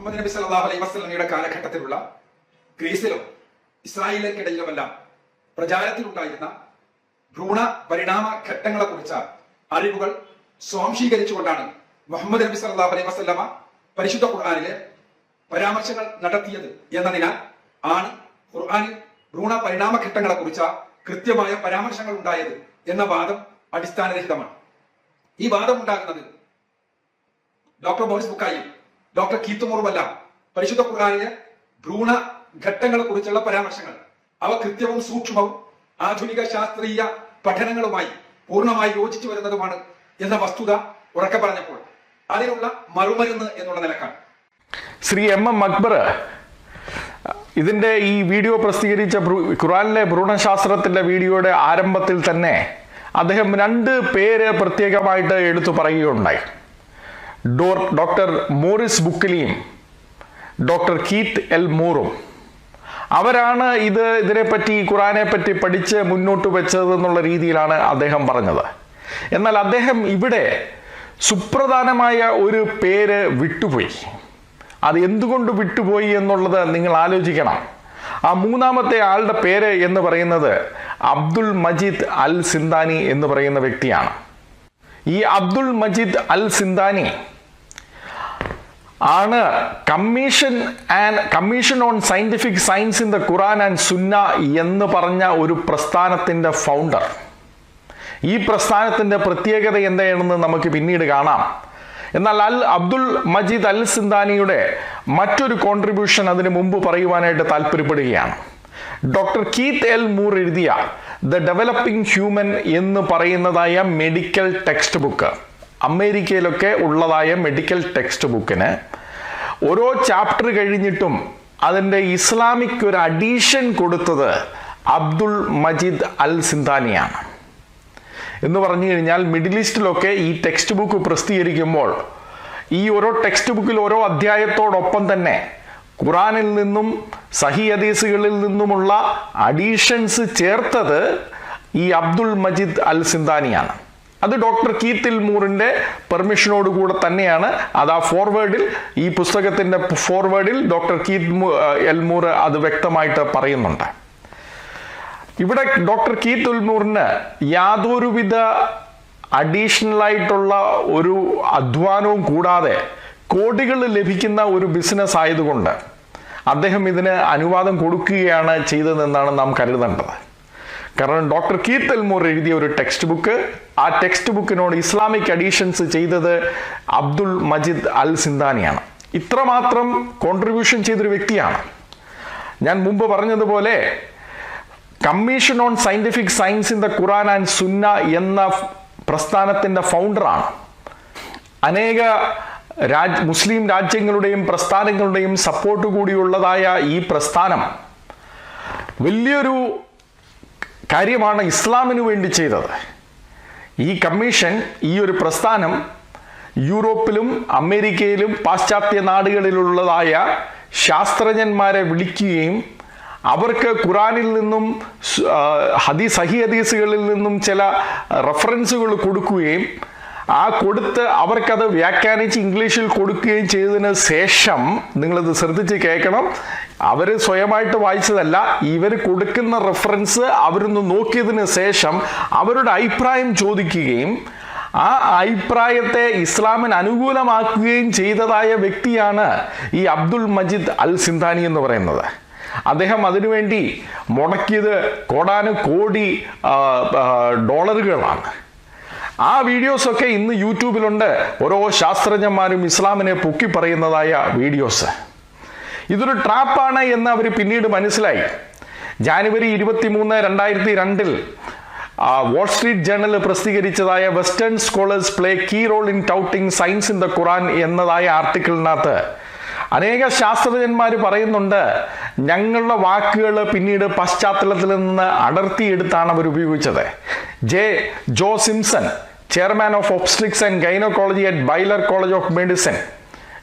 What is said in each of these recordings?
മുഹമ്മദ് നബി സല്ലല്ലാഹു അലൈഹി വസല്ലമയുടെ കാലഘട്ടത്തിലുള്ള ഗ്രീസിലും ഇസ്രായേലിയർക്കിടയിലുമെല്ലാം പ്രചാരത്തിലുണ്ടായിരുന്ന ഭ്രൂണ പരിണാമ ഘട്ടങ്ങളെ കുറിച്ച അറിവുകൾ സ്വാംശീകരിച്ചുകൊണ്ടാണ് മുഹമ്മദ് നബി സല്ലല്ലാഹു അലൈഹി വസല്ലമ പരിശുദ്ധ ഖുർആനിലെ പരാമർശങ്ങൾ നടത്തിയത് എന്നതിനാൽ ആണ് ഖുർആനിൽ ഭ്രൂണ പരിണാമ ഘട്ടങ്ങളെ കുറിച്ച കൃത്യമായ പരാമർശങ്ങൾ ഉണ്ടായത് എന്ന വാദം അടിസ്ഥാനരഹിതമാണ്. ഈ വാദം ഉണ്ടാകുന്നത് ഡോക്ടർ മോറിസ് ബുക്കായും ഡോക്ടർ കീത്തുമുറുമല്ല പരിശുദ്ധ ഖുർആനിലെ ഭ്രൂണ ഘട്ടങ്ങളെ കുറിച്ചുള്ള പരാമർശങ്ങൾ. അവ കൃത്യവും സൂക്ഷ്മവും ആധുനിക ശാസ്ത്രീയ പഠനങ്ങളുമായി പൂർണമായി യോജിച്ചു വരുന്നതുമാണ് എന്ന വസ്തുത ഉറക്കെ പറഞ്ഞപ്പോൾ. അതിനുള്ള മറുമരുന്ന് എന്നുള്ള നിലക്കാണ്. ശ്രീ എം എം അക്ബർ ഇതിന്റെ ഈ വീഡിയോ പ്രസിദ്ധീകരിച്ച ഖുറാനിലെ ഭ്രൂണശാസ്ത്രത്തിന്റെ വീഡിയോയുടെ ആരംഭത്തിൽ തന്നെ അദ്ദേഹം രണ്ട് പേര് പ്രത്യേകമായിട്ട് എടുത്തു പറയുകയുണ്ടായി. ഡോക്ടർ മോറിസ് ബുക്കലിയും ഡോക്ടർ കീത്ത് എൽ മൂറും. അവരാണ് ഇത് ഇതിനെപ്പറ്റി ഖുറാനെ പറ്റി പഠിച്ച് മുന്നോട്ട് വെച്ചത് എന്നുള്ള രീതിയിലാണ് അദ്ദേഹം പറഞ്ഞത്. എന്നാൽ അദ്ദേഹം ഇവിടെ സുപ്രധാനമായ ഒരു പേര് വിട്ടുപോയി. അത് എന്തുകൊണ്ട് വിട്ടുപോയി എന്നുള്ളത് നിങ്ങൾ ആലോചിക്കണം. ആ മൂന്നാമത്തെ ആളുടെ പേര് എന്ന് പറയുന്നത് അബ്ദുൾ മജീദ് അൽ സിന്ദാനി എന്ന് പറയുന്ന വ്യക്തിയാണ്. ഈ അബ്ദുൾ മജീദ് അൽ സിന്ദാനി ആണ് commission and commission on scientific science in the Quran and Sunnah എന്ന് പറഞ്ഞ ഒരു പ്രസ്ഥാനത്തിന്റെ ഫൗണ്ടർ ഈ പ്രസ്ഥാനത്തിന്റെ പ്രത്യേകത എന്താണെന്ന് നമുക്ക് പിന്നീട് കാണാം. എന്നാൽ അൽ അബ്ദുൽ മജീദ് അൽ സിന്ദാനിയുടെ മറ്റൊരു കോൺട്രിബ്യൂഷൻ അതിന് മുമ്പ് പറയുവാനായിട്ട് താല്പര്യപ്പെടുകയാണ്. ഡോക്ടർ കീത്ത് എൽ മൂർ എഴുതിയ ദ ഡെവലപ്പിംഗ് ഹ്യൂമൻ എന്ന് പറയുന്നതായ മെഡിക്കൽ ടെക്സ്റ്റ് ബുക്ക്. അമേരിക്കയിലൊക്കെ ഉള്ളതായ മെഡിക്കൽ ടെക്സ്റ്റ് ബുക്കിന് ഓരോ ചാപ്റ്റർ കഴിഞ്ഞിട്ടും അതിന്റെ ഇസ്ലാമിക് ഒരു അഡീഷൻ കൊടുത്തത് അബ്ദുൾ മജീദ് അൽ സിന്താനിയാണ് എന്ന് പറഞ്ഞു കഴിഞ്ഞാൽ മിഡിൽ ഈസ്റ്റിലൊക്കെ ഈ ടെക്സ്റ്റ് ബുക്ക് പ്രസിദ്ധീകരിക്കുമ്പോൾ ഈ ഓരോ ടെക്സ്റ്റ് ബുക്കിൽ ഓരോ അധ്യായത്തോടൊപ്പം തന്നെ ഖുറാനിൽ നിന്നും സഹി ഹദീസുകളിൽ നിന്നുമുള്ള അഡീഷൻസ് ചേർത്തത് ഈ അബ്ദുൾ മജീദ് അൽ സിന്താനിയാണ് അത് ഡോക്ടർ കീത്തിൽ മൂറിന്റെ പെർമിഷനോട് കൂടെ തന്നെയാണ്. അത് ആ ഫോർവേഡിൽ ഈ പുസ്തകത്തിന്റെ ഫോർവേഡിൽ ഡോക്ടർ കീത്ത് മു- എൽ മൂർ അത് വ്യക്തമായിട്ട് പറയുന്നുണ്ട്. ഇവിടെ ഡോക്ടർ കീത്ത് ഉൽമൂറിന് യാതൊരുവിധ അഡീഷണൽ ആയിട്ടുള്ള ഒരു അധ്വാനവും കൂടാതെ കോടികൾ ലഭിക്കുന്ന ഒരു ബിസിനസ് ആയതുകൊണ്ട് അദ്ദേഹം ഇതിന് അനുവാദം കൊടുക്കുകയാണ് ചെയ്തതെന്നാണ് നാം കരുതേണ്ടത്. കാരണം ഡോക്ടർ കീത്ത് മോർ എഴുതിയ ഒരു ടെക്സ്റ്റ് ബുക്ക് ആ ടെക്സ്റ്റ് ബുക്കിനോട് ഇസ്ലാമിക് അഡീഷൻസ് ചെയ്തത് അബ്ദുൾ മജിദ് അൽ സിന്ദാനിയാണ്. ഇത്രമാത്രം കോൺട്രിബ്യൂഷൻ ചെയ്തൊരു വ്യക്തിയാണ്. ഞാൻ മുമ്പ് പറഞ്ഞതുപോലെ commission on scientific science in the Quran and Sunnah എന്ന പ്രസ്ഥാനത്തിന്റെ ഫൗണ്ടറാണ് അനേക രാജ് മുസ്ലിം രാജ്യങ്ങളുടെയും പ്രസ്ഥാനങ്ങളുടെയും സപ്പോർട്ട് കൂടിയുള്ളതായ ഈ പ്രസ്ഥാനം വലിയൊരു കാര്യമാണ് ഇസ്ലാമിനു വേണ്ടി ചെയ്തത്. ഈ കമ്മീഷൻ ഈ ഒരു പ്രസ്ഥാനം യൂറോപ്പിലും അമേരിക്കയിലും പാശ്ചാത്യ നാടുകളിലുള്ളതായ ശാസ്ത്രജ്ഞന്മാരെ വിളിക്കുകയും അവർക്ക് ഖുറാനിൽ നിന്നും ഹദീസ് സഹി ഹദീസുകളിൽ നിന്നും ചില റെഫറൻസുകൾ കൊടുക്കുകയും ആ കൊടുത്ത് അവർക്കത് വ്യാഖ്യാനിച്ച് ഇംഗ്ലീഷിൽ കൊടുക്കുകയും ചെയ്തതിന് ശേഷം നിങ്ങളത് ശ്രദ്ധിച്ച് കേൾക്കണം. അവർ സ്വയമായിട്ട് വായിച്ചതല്ല ഇവർ കൊടുക്കുന്ന റെഫറൻസ് അവരൊന്ന് നോക്കിയതിന് ശേഷം അവരുടെ അഭിപ്രായം ചോദിക്കുകയും ആ അഭിപ്രായത്തെ ഇസ്ലാമിന് അനുകൂലമാക്കുകയും ചെയ്തതായ വ്യക്തിയാണ് ഈ അബ്ദുൾ മജിദ് അൽ സിന്ധാനി എന്ന് പറയുന്നത്. അദ്ദേഹം അതിനുവേണ്ടി മുടക്കിയത് കോടാനു കോടി ഡോളറുകളാണ്. ആ വീഡിയോസൊക്കെ ഇന്ന് യൂട്യൂബിലുണ്ട്. ഓരോ ശാസ്ത്രജ്ഞന്മാരും ഇസ്ലാമിനെ പൊക്കി പറയുന്നതായ വീഡിയോസ്. ഇതൊരു ട്രാപ്പാണ് എന്ന് അവർ പിന്നീട് മനസ്സിലായി. ജാനുവരി ഇരുപത്തി മൂന്ന് രണ്ടായിരത്തി രണ്ടിൽ Wall Street Journal പ്രസിദ്ധീകരിച്ചതായ western scholars play key role in touting science in the Quran എന്നതായ ആർട്ടിക്കിളിനകത്ത് അനേക ശാസ്ത്രജ്ഞന്മാർ പറയുന്നുണ്ട് ഞങ്ങളുടെ വാക്കുകൾ പിന്നീട് പശ്ചാത്തലത്തിൽ നിന്ന് അടർത്തിയെടുത്താണ് അവർ ഉപയോഗിച്ചത്. J Joe Simpson chairman of obstetrics and gynaecology at Baylor college of medicine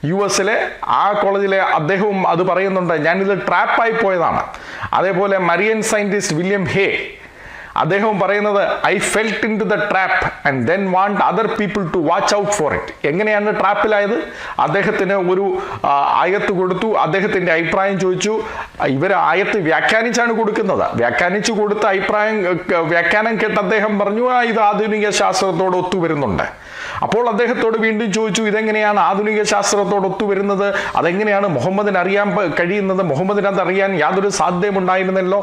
U എസിലെ ആ കോളേജിലെ അദ്ദേഹവും അത് പറയുന്നുണ്ട് ഞാനിത് ട്രാപ്പായി പോയതാണ്. അതേപോലെ മരിയൻ സയന്റിസ്റ്റ് വില്യം ഹേ അദ്ദേഹം പറയുന്നത് I felt into the trap and then want other people to watch out for it എങ്ങനെയാണ് ട്രാപ്പിലായത് അദ്ദേഹത്തിന് ഒരു ആയത്ത് കൊടുത്തു. അദ്ദേഹത്തിന്റെ അഭിപ്രായം ചോദിച്ചു. ഇവർ ആയത്ത് വ്യാഖ്യാനിച്ചാണ് കൊടുക്കുന്നത്. വ്യാഖ്യാനിച്ചു കൊടുത്ത അഭിപ്രായം വ്യാഖ്യാനം കേട്ട് അദ്ദേഹം പറഞ്ഞു "ആ, ഇത് ആധുനിക ശാസ്ത്രത്തോട് ഒത്തുവരുന്നുണ്ട് അപ്പോൾ അദ്ദേഹത്തോട് വീണ്ടും ചോദിച്ചു ഇതെങ്ങനെയാണ് ആധുനിക ശാസ്ത്രത്തോട് ഒത്തുവരുന്നത് അതെങ്ങനെയാണ് മുഹമ്മദിന് അറിയാൻ കഴിയുന്നത്? മുഹമ്മദിന് അറിയാൻ യാതൊരു സാധ്യതയുണ്ടായിരുന്നല്ലോ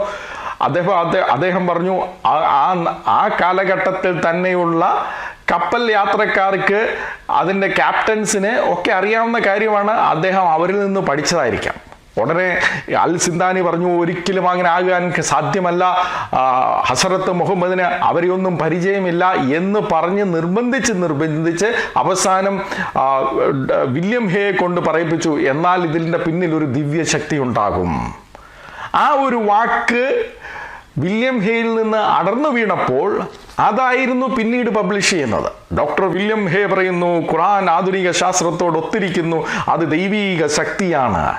അദ്ദേഹം അദ്ദേ- അദ്ദേഹം പറഞ്ഞു ആ- ആ കാലഘട്ടത്തിൽ തന്നെയുള്ള കപ്പൽ യാത്രക്കാർക്ക് അതിന്റെ ക്യാപ്റ്റൻസിന് ഒക്കെ അറിയാവുന്ന കാര്യമാണ് അദ്ദേഹം അവരിൽ നിന്ന് പഠിച്ചതായിരിക്കാം. ഉടനെ അൽ സിന്താനി പറഞ്ഞു ഒരിക്കലും അങ്ങനെ ആകാൻ സാധ്യമല്ല. ഹസരത്ത് മുഹമ്മദിന് അവരെയൊന്നും പരിചയമില്ല എന്ന് പറഞ്ഞ് നിർബന്ധിച്ച് നിർബന്ധിച്ച് അവസാനം വില്യം ഹേയെ കൊണ്ട് പറയിപ്പിച്ചു എന്നാൽ ഇതിന്റെ പിന്നിൽ ഒരു ദിവ്യശക്തി ഉണ്ടാകും. ആ ഒരു വാക്ക് വില്യം ഹേയിൽ നിന്ന് അടർന്നു വീണപ്പോൾ അതായിരുന്നു പിന്നീട് പബ്ലിഷ് ചെയ്യുന്നത്. ഡോക്ടർ വില്യം ഹേ പറയുന്നു ഖുറാൻ ആധുനിക ശാസ്ത്രത്തോട് ഒത്തിരിക്കുന്നു അത് ദൈവീക ശക്തിയാണ്.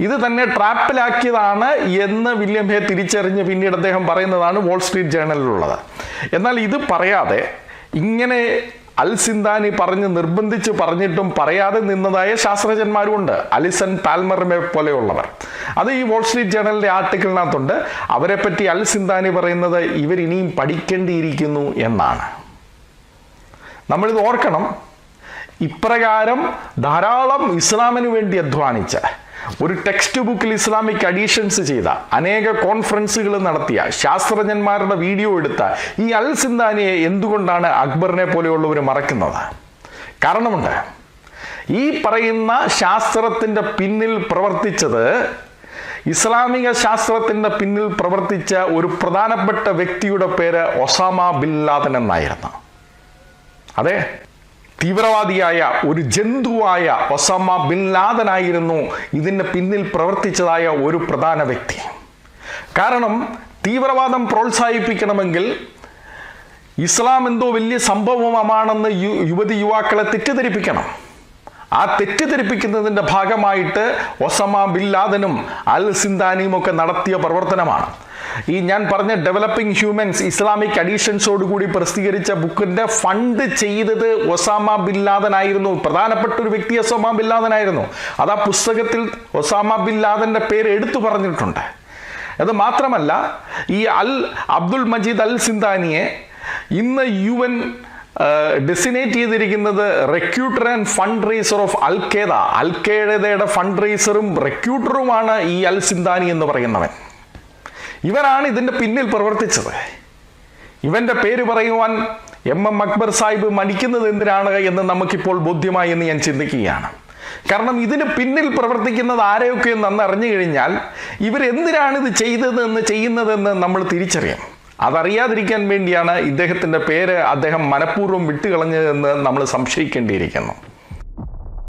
ഇത് തന്നെ ട്രാപ്പിലാക്കിയതാണ് എന്ന് വില്യം ഹേ തിരിച്ചറിഞ്ഞ് പിന്നീട് അദ്ദേഹം പറയുന്നതാണ് വോൾ സ്ട്രീറ്റ് ജേണലിലുള്ളത്. എന്നാൽ ഇത് പറയാതെ ഇങ്ങനെ അൽ സിന്താനി പറഞ്ഞ് നിർബന്ധിച്ച് പറഞ്ഞിട്ടും പറയാതെ നിന്നതായ ശാസ്ത്രജ്ഞന്മാരുമുണ്ട്. അലിസൺ പാൽമറിനെ പോലെയുള്ളവർ. അത് ഈ വോൾ സ്ട്രീറ്റ് ജേണലിന്റെ ആർട്ടിക്കിളിനകത്തുണ്ട്. അവരെ പറ്റി സിന്താനി പറയുന്നത് ഇവർ ഇനിയും പഠിക്കേണ്ടിയിരിക്കുന്നു എന്നാണ്. നമ്മളിത് ഓർക്കണം. ഇപ്രകാരം ധാരാളം ഇസ്ലാമിന് വേണ്ടി അധ്വാനിച്ച ഒരു ടെക്സ്റ്റ് ബുക്കിൽ ഇസ്ലാമിക് അഡീഷൻസ് ചെയ്ത അനേക കോൺഫറൻസുകൾ നടത്തിയ ശാസ്ത്രജ്ഞന്മാരുടെ വീഡിയോ എടുത്ത ഈ അൽ സിന്താനിയെ എന്തുകൊണ്ടാണ് അക്ബറിനെ പോലെയുള്ളവർ മറക്കുന്നത്? കാരണമുണ്ട്. ഈ പറയുന്ന ശാസ്ത്രത്തിന്റെ പിന്നിൽ പ്രവർത്തിച്ചത് ഇസ്ലാമിക ശാസ്ത്രത്തിന്റെ പിന്നിൽ പ്രവർത്തിച്ച ഒരു പ്രധാനപ്പെട്ട വ്യക്തിയുടെ പേര് ഒസാമ ബിൻ ലാദൻ എന്നായിരുന്നു. അതെ? തീവ്രവാദിയായ ഒരു ജന്തുവായ ഒസാമ ബിൻ ലാദനായിരുന്നു ഇതിന് പിന്നിൽ പ്രവർത്തിച്ചതായ ഒരു പ്രധാന വ്യക്തി. കാരണം തീവ്രവാദം പ്രോത്സാഹിപ്പിക്കണമെങ്കിൽ ഇസ്ലാം എന്തോ വലിയ സംഭവമാണെന്ന് യു യുവതി യുവാക്കളെ തെറ്റിദ്ധരിപ്പിക്കണം. ആ തെറ്റിദ്ധരിപ്പിക്കുന്നതിന്റെ ഭാഗമായിട്ട് ഒസമ ബിൻ ലാദനും അൽ സിന്താനിയും ഒക്കെ നടത്തിയ പ്രവർത്തനമാണ്. ഈ ഞാൻ പറഞ്ഞ ഡെവലപ്പിംഗ് ഹ്യൂമൻസ് ഇസ്ലാമിക് അഡീഷൻസോട് കൂടി പ്രസിദ്ധീകരിച്ച ബുക്കിന്റെ ഫണ്ട് ചെയ്തത് ഒസാമ ലാദൻ പ്രധാനപ്പെട്ട ഒരു വ്യക്തി ഒസാമ ലാദൻ അത് ആ പുസ്തകത്തിൽ ഒസാമ ബിൻ ലാദന്റെ പേര് എടുത്തു പറഞ്ഞിട്ടുണ്ട്. അത് മാത്രമല്ല ഈ അൽ അബ്ദുൽ മജീദ് അൽ സിന്താനിയെ ഇന്ന് യു എൻ ഡെസിനേറ്റ് ചെയ്തിരിക്കുന്നത് recruiter and fund raiser of al Qaeda al അൽഖേദയുടെ fund റേസറും റെക്യൂട്ടറുമാണ് ഈ അൽ സിന്താനി എന്ന് പറയുന്നവൻ. ഇവരാണ് ഇതിന്റെ പിന്നിൽ പ്രവർത്തിച്ചത്. ഇവന്റെ പേര് പറയുവാൻ എം എം അക്ബർ സാഹിബ് മടിക്കുന്നത് എന്തിനാണ് എന്ന് നമുക്കിപ്പോൾ ബോധ്യമായി എന്ന് ഞാൻ ചിന്തിക്കുകയാണ്. കാരണം ഇതിന് പിന്നിൽ പ്രവർത്തിക്കുന്നത് ആരെയൊക്കെ നന്ന് അറിഞ്ഞു കഴിഞ്ഞാൽ ഇവരെന്തിനാണ് ഇത് ചെയ്തതെന്ന് ചെയ്യുന്നതെന്ന് നമ്മൾ തിരിച്ചറിയാം അതറിയാതിരിക്കാൻ വേണ്ടിയാണ് ഇദ്ദേഹത്തിന്റെ പേര് അദ്ദേഹം മനഃപൂർവം വിട്ടുകളഞ്ഞതെന്ന് നമ്മൾ സംശയിക്കേണ്ടിയിരിക്കുന്നു.